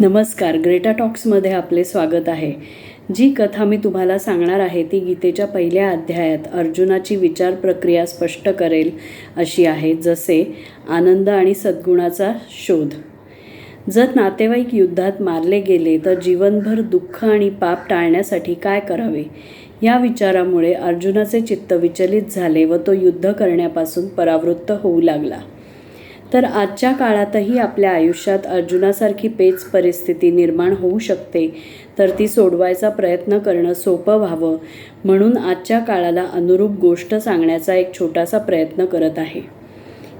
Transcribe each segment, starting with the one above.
नमस्कार ग्रेटा टॉक्समध्ये आपले स्वागत आहे. जी कथा मी तुम्हाला सांगणार आहे ती गीतेच्या पहिल्या अध्यायात अर्जुनाची विचार प्रक्रिया स्पष्ट करेल अशी आहे जसे आनंद आणि सद्गुणाचा शोध. जर नातेवाईक युद्धात मारले गेले तर जीवनभर दुःख आणि पाप टाळण्यासाठी काय करावे? या विचारामुळे अर्जुनाचे चित्त विचलित झाले व तो युद्ध करण्यापासून परावृत्त होऊ लागला. तर आजच्या काळातही आपल्या आयुष्यात अर्जुनासारखी पेच परिस्थिती निर्माण होऊ शकते. तर ती सोडवायचा प्रयत्न करणं सोपं व्हावं. म्हणून आजच्या काळाला अनुरूप गोष्ट सांगण्याचा एक छोटासा प्रयत्न करत आहे.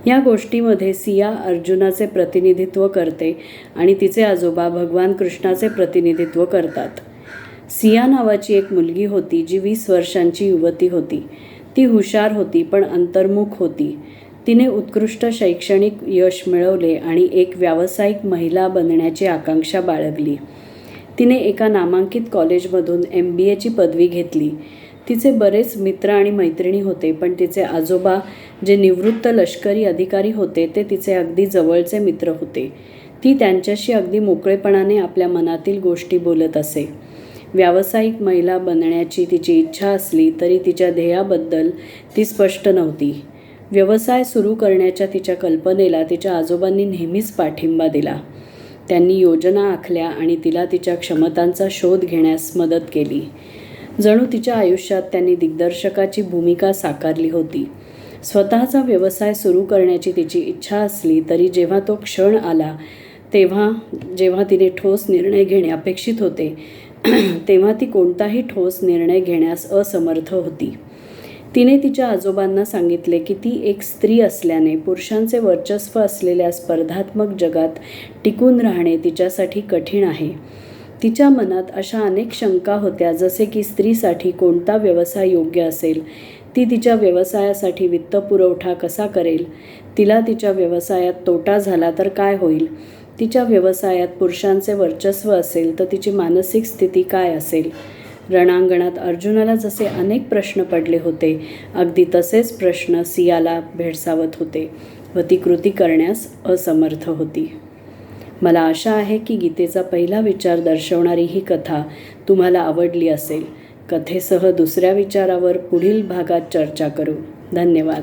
या गोष्टीमध्ये सिया अर्जुनाचे प्रतिनिधित्व करते आणि तिचे आजोबा भगवान कृष्णाचे प्रतिनिधित्व करतात. सिया नावाची एक मुलगी होती जी वीस वर्षांची युवती होती. ती हुशार होती पण अंतर्मुख होती. तिने उत्कृष्ट शैक्षणिक यश मिळवले आणि एक व्यावसायिक महिला बनण्याची आकांक्षा बाळगली. तिने एका नामांकित कॉलेजमधून एम बी एची पदवी घेतली. तिचे बरेच मित्र आणि मैत्रिणी होते पण तिचे आजोबा जे निवृत्त लष्करी अधिकारी होते ते तिचे अगदी जवळचे मित्र होते. ती त्यांच्याशी अगदी मोकळेपणाने आपल्या मनातील गोष्टी बोलत असे. व्यावसायिक महिला बनण्याची तिची इच्छा असली तरी तिच्या ध्येयाबद्दल ती स्पष्ट नव्हती. व्यवसाय सुरू करण्याच्या तिच्या कल्पनेला तिच्या आजोबांनी नेहमीच पाठिंबा दिला. त्यांनी योजना आखल्या आणि तिला तिच्या क्षमतांचा शोध घेण्यास मदत केली. जणू तिच्या आयुष्यात त्यांनी दिग्दर्शकाची भूमिका साकारली होती. स्वतःचा व्यवसाय सुरू करण्याची तिची इच्छा असली तरी जेव्हा तो क्षण आला तेव्हा जेव्हा तिने ठोस निर्णय घेणे अपेक्षित होते तेव्हा ती कोणताही ठोस निर्णय घेण्यास असमर्थ होती. तिने तिच्या आजोबांना सांगितले की ती एक स्त्री असल्याने पुरुषांचे वर्चस्व असलेल्या स्पर्धात्मक जगात टिकून राहणे तिच्यासाठी कठीण आहे. तिच्या मनात अशा अनेक शंका होत्या जसे की स्त्रीसाठी कोणता व्यवसाय योग्य असेल? ती तिच्या व्यवसायासाठी वित्तपुरवठा कसा करेल? तिला तिच्या व्यवसायात तोटा झाला तर काय होईल? तिच्या व्यवसायात पुरुषांचे वर्चस्व असेल तर तिची मानसिक स्थिती काय असेल? रणांगणात अर्जुनाला जसे अनेक प्रश्न पडले होते अगदी तसेच प्रश्न सियाला भेडसावत होते व ती कृती करण्यास असमर्थ होती. मला आशा आहे की गीतेचा पहिला विचार दर्शवणारी ही कथा तुम्हाला आवडली असेल. कथेसह दुसऱ्या विचारावर पुढील भागात चर्चा करू. धन्यवाद.